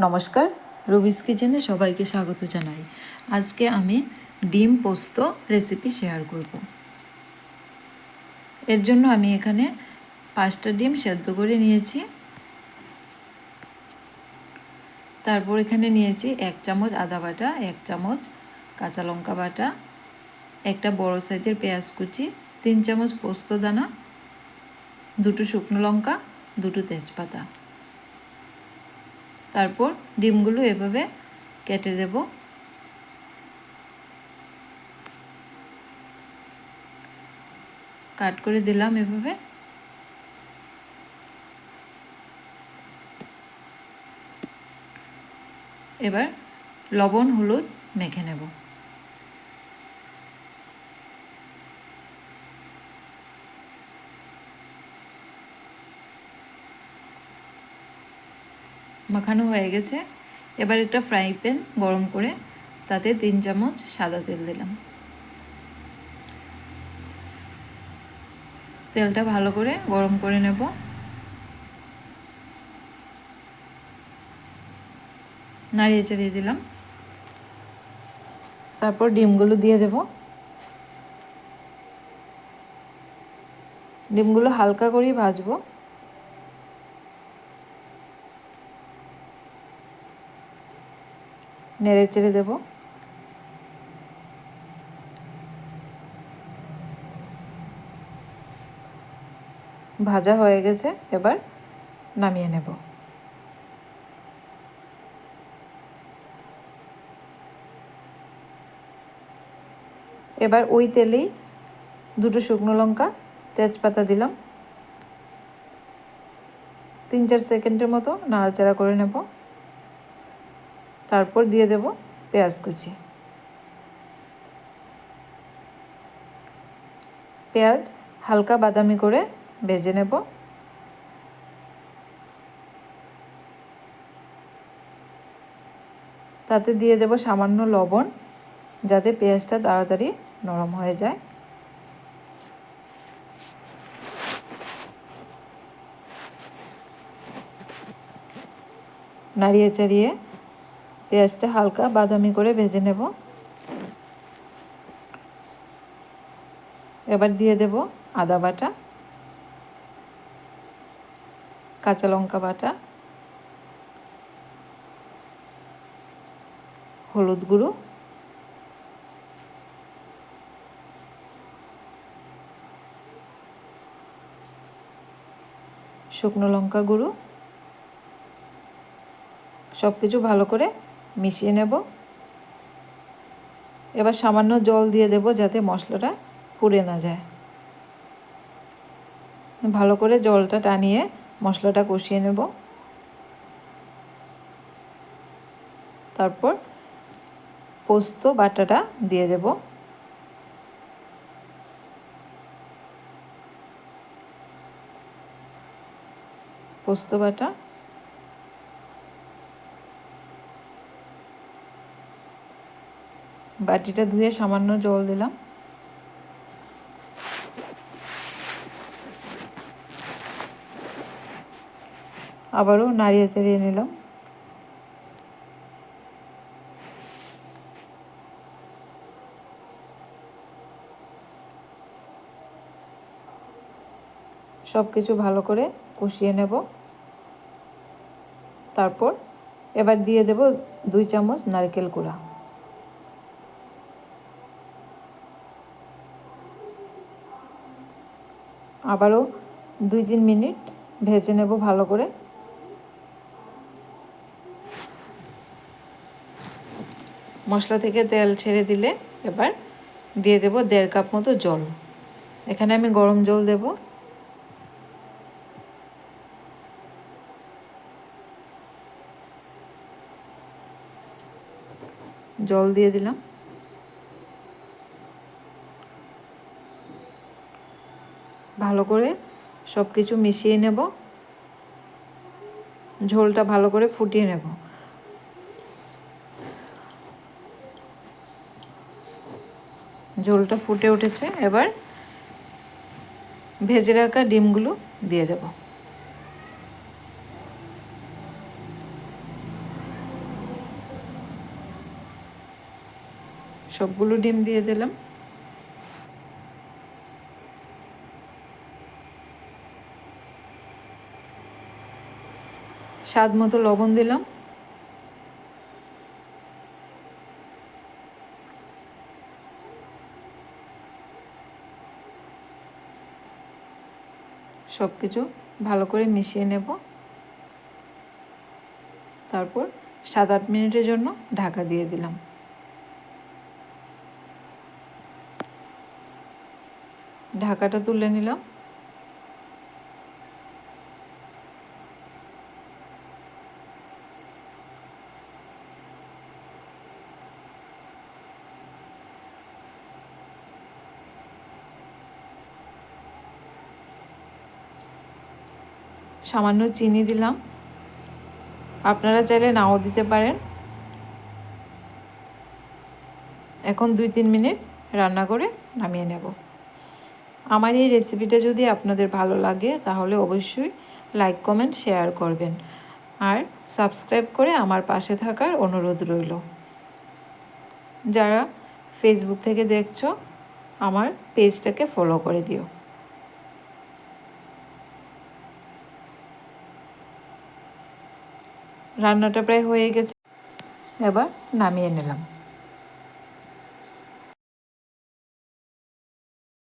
নমস্কার, রবিস কিচেনে সবাইকে স্বাগত জানাই। আজকে আমি ডিম পোস্ত রেসিপি শেয়ার করব। এর জন্য আমি এখানে পাঁচটা ডিম সেদ্ধ করে নিয়েছি। তারপর এখানে নিয়েছি এক চামচ আদা বাটা, এক চামচ কাঁচা লঙ্কা বাটা, একটা বড় সাইজের পেঁয়াজ কুচি, তিন চামচ পোস্ত দানা, দুটো শুকনো লঙ্কা, দুটো তেজপাতা। তারপর ডিমগুলো এভাবে কেটে দেব। কাট করে দিলাম এভাবে। এবার লবণ হলুদ মেখে নেব। মাখানো হয়ে গেছে। এবার একটা ফ্রাই প্যান গরম করে তাতে তিন চামচ সাদা তেল দিলাম। তেলটা ভালো করে গরম করে নেব। নাড়িয়ে চাড়িয়ে দিলাম। তারপর ডিমগুলো দিয়ে দেব। ডিমগুলো হালকা করেই ভাজবো। নেড়ে চেড়ে দেব। ভাজা হয়ে গেছে, এবার নামিয়ে নেব। এবার ওই তেলেই দুটো শুকনো লঙ্কা, তেজপাতা দিলাম। তিন চার সেকেন্ডের মতো নাড়াচাড়া করে নেব। তারপর দিয়ে দেব পেঁয়াজ কুচি। পেঁয়াজ হালকা বাদামি করে ভেজে নেব। তাতে দিয়ে দেব সামান্য লবণ, যাতে পেঁয়াজটা তাড়াতাড়ি নরম হয়ে যায়। নাড়িয়ে চাড়িয়ে পেঁয়াজটা হালকা বাদামি করে ভেজে নেব। এবার দিয়ে দেব আদা বাটা, কাঁচা লঙ্কা বাটা, হলুদ গুঁড়ো, শুকনো লঙ্কা গুঁড়ো সব কিছু ভালো করে মিশিয়ে নেব। এবার সামান্য জল দিয়ে দেব যাতে মশলাটা পুড়ে না যায়। ভালো করে জলটা টানিয়ে মশলাটা কষিয়ে নেব। তারপর পোস্ত, বাটাটা দিয়ে দেব। পোস্ত, বাটা বাটিটা ধুয়ে সামান্য জল দিলাম। আবারও নাড়িয়ে চাড়িয়ে নিলাম। সব কিছু ভালো করে কষিয়ে নেব। তারপর এবার দিয়ে দেব দুই চামচ নারকেল কুড়া আবারও দুই তিন মিনিট ভেজে নেব ভালো করে। মশলা থেকে তেল ছেড়ে দিলে এবার দিয়ে দেব দেড় কাপ মতো জল। এখানে আমি গরম জল দেব। জল দিয়ে দিলাম। ভালো করে সব কিছু মিশিয়ে নেব। ঝোলটা ভালো করে ফুটিয়ে নেব। ঝোলটা ফুটে উঠেছে, এবার ভেজে রাখা ডিমগুলো দিয়ে দেব। সবগুলো ডিম দিয়ে দিলাম। স্বাদ মতো লবণ দিলাম। সব কিছু ভালো করে মিশিয়ে নেব। তারপর সাত আট মিনিটের জন্য ঢাকা দিয়ে দিলাম। ঢাকাটা তুলে নিলাম। সামান্য চিনি দিলাম। আপনারা চাইলে নাও দিতে পারেন। এখন দুই তিন মিনিট রান্না করে নামিয়ে নেব। আমার এই রেসিপিটা যদি আপনাদের ভালো লাগে, তাহলে অবশ্যই লাইক, কমেন্ট, শেয়ার করবেন। আর সাবস্ক্রাইব করে আমার পাশে থাকার অনুরোধ রইল। যারা ফেসবুক থেকে দেখছ, আমার পেজটাকে ফলো করে দিও। রান্নাটা প্রায় হয়ে গেছে। এবার নামিয়ে নিলাম।